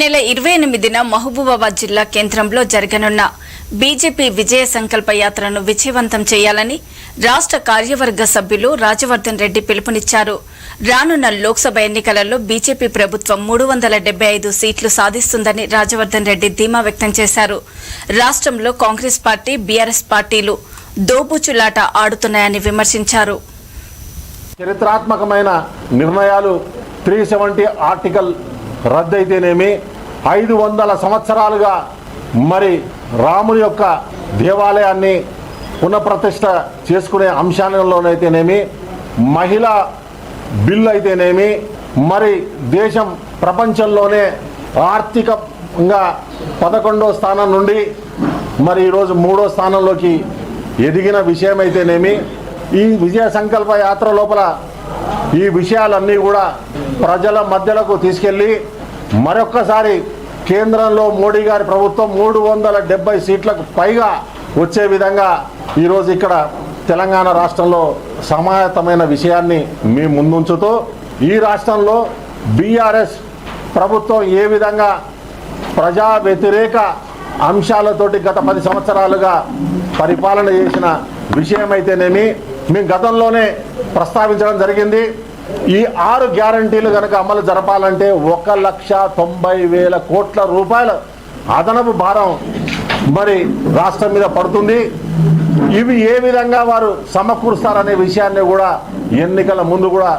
నెల ఇరవై ఎనిమిదిన మహబూబాబాద్ జిల్లా కేంద్రంలో జరగనున్న బీజేపీ విజయ సంకల్ప యాత్రను విజయవంతం చేయాలని రాష్ట్ర కార్యవర్గ సభ్యులు రాజవర్ధన్ రెడ్డి పిలుపునిచ్చారు. రానున్న లోక్సభ ఎన్నికలలో బీజేపీ ప్రభుత్వం మూడు వందల డెబ్బై ఐదు సీట్లు సాధిస్తుందని రాజవర్ధన్ రెడ్డి ధీమా వ్యక్తం చేశారు. రాష్ట్రంలో కాంగ్రెస్ పార్టీ బీఆర్ఎస్ పార్టీలు దోబుచులాట ఆడుతున్నాయని విమర్శించారు. చరిత్రాత్మకమైన నిర్ణయాలు త్రీ సెవెంటీ ఆర్టికల్ రద్దయితేనేమి ఐదు వందల సంవత్సరాలుగా మరి రాముని యొక్క దేవాలయాన్ని పునఃప్రతిష్ట చేసుకునే అంశాలలోనైతేనేమి మహిళా బిల్లు అయితేనేమి మరి దేశం ప్రపంచంలోనే ఆర్థికంగా పదకొండో స్థానం నుండి మరి ఈరోజు మూడో స్థానంలోకి ఎదిగిన విషయం అయితేనేమి ఈ విజయ సంకల్ప యాత్ర లోపల ఈ విషయాలన్నీ కూడా ప్రజల మధ్యలకు తీసుకెళ్ళి మరొక్కసారి కేంద్రంలో మోడీ గారి ప్రభుత్వం మూడు వందల డెబ్బై సీట్లకు పైగా వచ్చే విధంగా ఈరోజు ఇక్కడ తెలంగాణ రాష్ట్రంలో సమాయత్తమైన విషయాన్ని మీ ముందుంచుతూ ఈ రాష్ట్రంలో బీఆర్ఎస్ ప్రభుత్వం ఏ విధంగా ప్రజా వ్యతిరేక అంశాలతోటి గత పది సంవత్సరాలుగా పరిపాలన చేసిన విషయమైతేనేమి మేము గతంలోనే ప్రస్తావించడం జరిగింది. ఈ ఆరు గ్యారంటీలు కనుక అమలు జరపాలంటే ఒక లక్ష తొంభై వేల కోట్ల రూపాయల అదనపు భారం మరి రాష్ట్రం మీద పడుతుంది. ఇవి ఏ విధంగా వారు సమకూరుస్తారనే విషయాన్ని కూడా ఎన్నికల ముందు కూడా